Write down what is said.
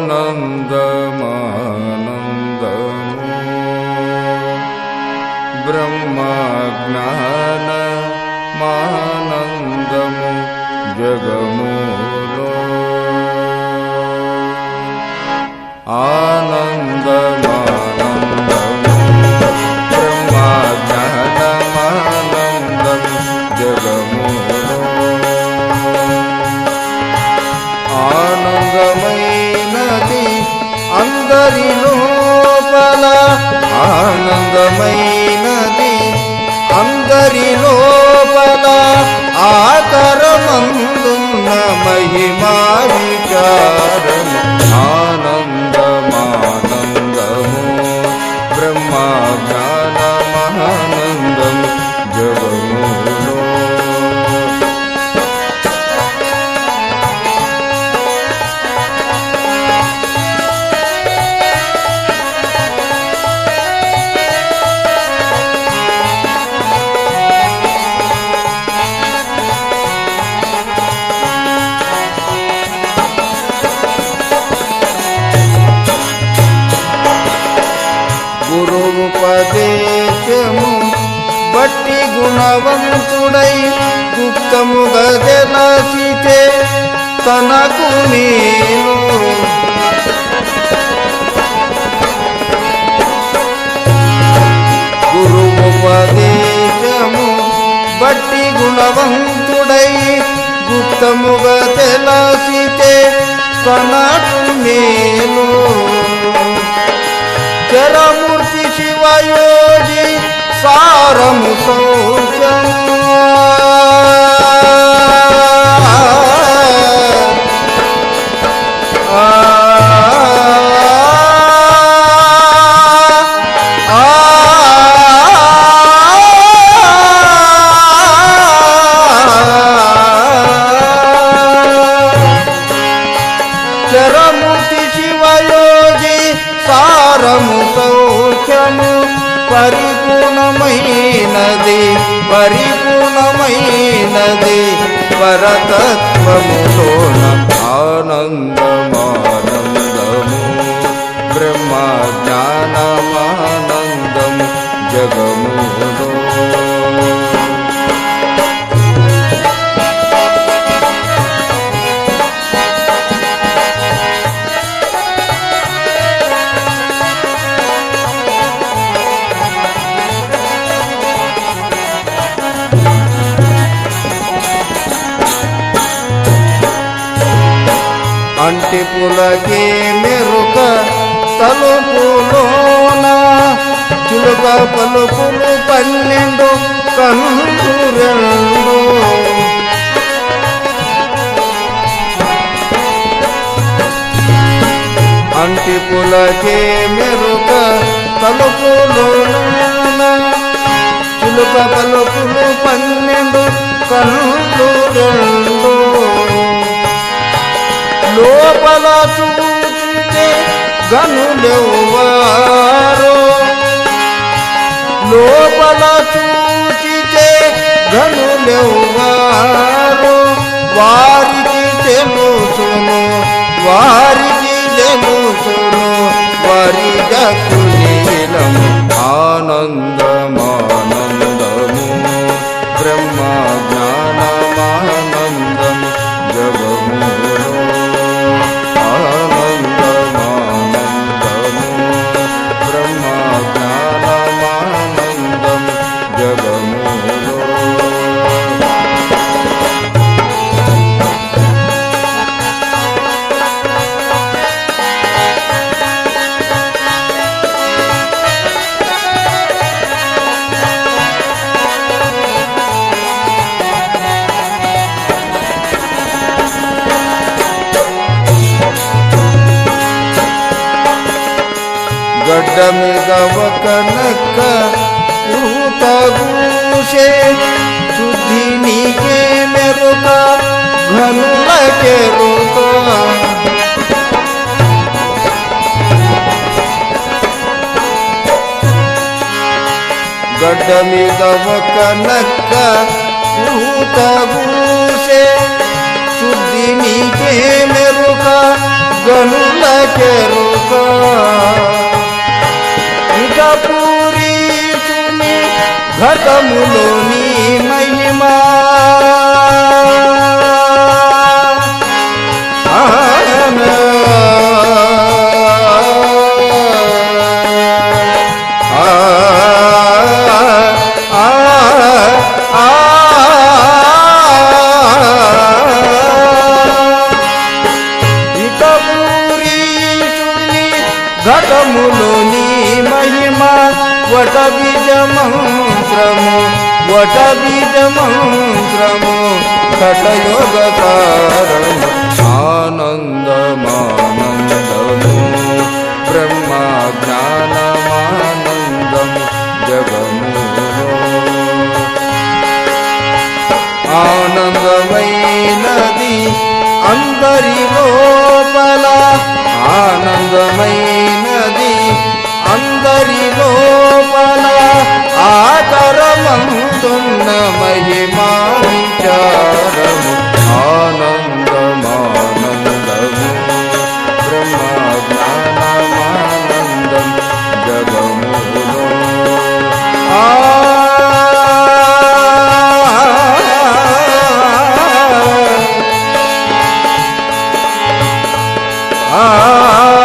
ఆనందమానందము జ్ఞాన మానందము జగములో ఆనందమానందము బ్రహ్మజ్ఞానమానందము ఆనందమైనది అందరి లోపల వారి లోపల ఆకరమందున్న మహిమా విచారము గుణవంతుడై గుప్తముగా తెలిసితే తనకు నేను గురువుపదేశము బట్టి గుణవంతుడై గుప్తముగా తెలిసితే తనకు నేను చరమూర్తి శివయోగి సారము సో పరిపూర్ణమైనది పరిపూర్ణమైనది పరతత్వములోన ఆనందమానందము బ్రహ్మ జ్ఞానమానందము జగము పులకే మెరుక తలుపులోన చిలుక పలుకులు పన్నెండు కన్ను రెండు. అంటి పులకే మెరుక తలుపులోన చిలుక పలుకులు పన్నెండు కన్ను రెండు. లోపల చూచితే గనులెవ్వారో? లోపల చూచితే గనులెవ్వారో? వారికి తెలుసును వారికి తెలుసును వారి జకులీలము గడ్డ మీద ఒక నక్క ఊతగూసే శుద్ధి నీకే మెరుక ఘనులకెరుక గడ్డ మీద ఒక నక్క ఊతగూసే శుద్ధి నీకే మెరుక గనులకెరుక ఇక పూరీచుని ఘటములోని మహిమా. वटबीज श्रीजमहो आनन्दमानन्दमो ब्रह्मा ज्ञान ah, ah, ah.